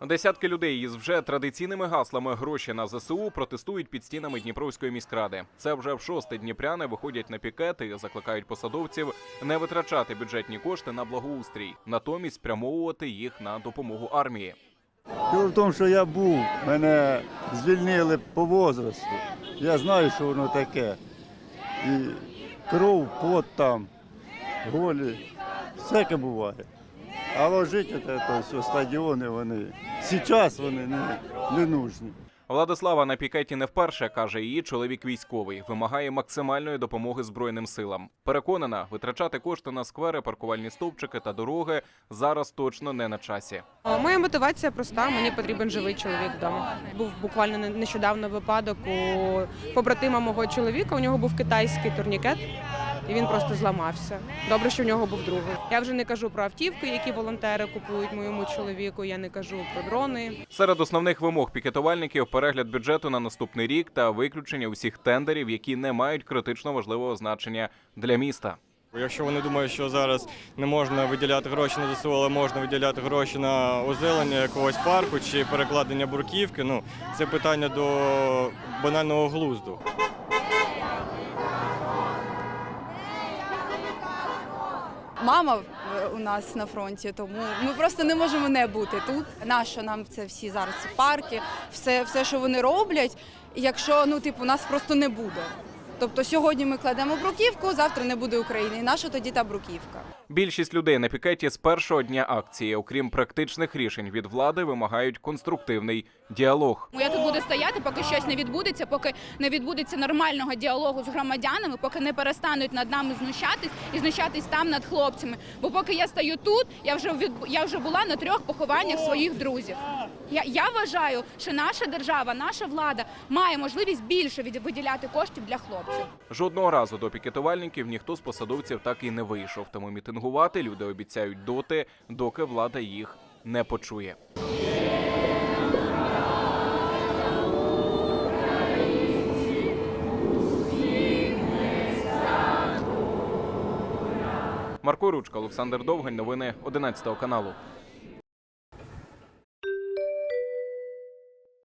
Десятки людей із вже традиційними гаслами гроші на ЗСУ протестують під стінами Дніпровської міськради. Це вже в шосте дніпряни виходять на пікети закликають посадовців не витрачати бюджетні кошти на благоустрій, натомість спрямовувати їх на допомогу армії. Діло в тому, що я був, мене звільнили по возрасту. Я знаю, що воно таке. І кров, пот там, голі, всяке буває. А ложити це, то, стадіони, вони зараз вони не, не нужні. Владислава на пікеті не вперше каже її чоловік військовий, вимагає максимальної допомоги збройним силам. Переконана, витрачати кошти на сквери, паркувальні стовпчики та дороги зараз точно не на часі. Моя мотивація проста. Мені потрібен живий чоловік вдома. Був буквально не- нещодавно випадок у побратима мого чоловіка. У нього був китайський турнікет, і він просто зламався. Добре, що в нього був другий. Я вже не кажу про автівки, які волонтери купують моєму чоловіку. Я не кажу про дрони. Серед основних вимог пікетувальників перегляд бюджету на наступний рік та виключення усіх тендерів, які не мають критично важливого значення для міста. Якщо вони думають, що зараз не можна виділяти гроші на ЗСУ, але можна виділяти гроші на озелення якогось парку чи перекладення бурківки, ну це питання до банального глузду. Мама у нас на фронті, тому ми просто не можемо не бути тут. Нащо нам це всі зараз парки, все, все, що вони роблять, якщо ну типу нас просто не буде. Тобто сьогодні ми кладемо бруківку, завтра не буде України. І наша тоді та бруківка? Більшість людей на пікеті з першого дня акції, окрім практичних рішень від влади, вимагають конструктивний діалог. Я тут буду стояти, поки щось не відбудеться, поки не відбудеться нормального діалогу з громадянами, поки не перестануть над нами знущатись і знущатись там над хлопцями. Бо поки я стою тут, я вже від я вже була на трьох похованнях своїх друзів. Я, я вважаю, що наша держава, наша влада має можливість більше виділяти коштів для хлопців. Жодного разу до пікетувальників ніхто з посадовців так і не вийшов. Тому мітингувати люди обіцяють доти, доки влада їх не почує. Марко Ручка, Олександр Довгань. Новини 11 каналу.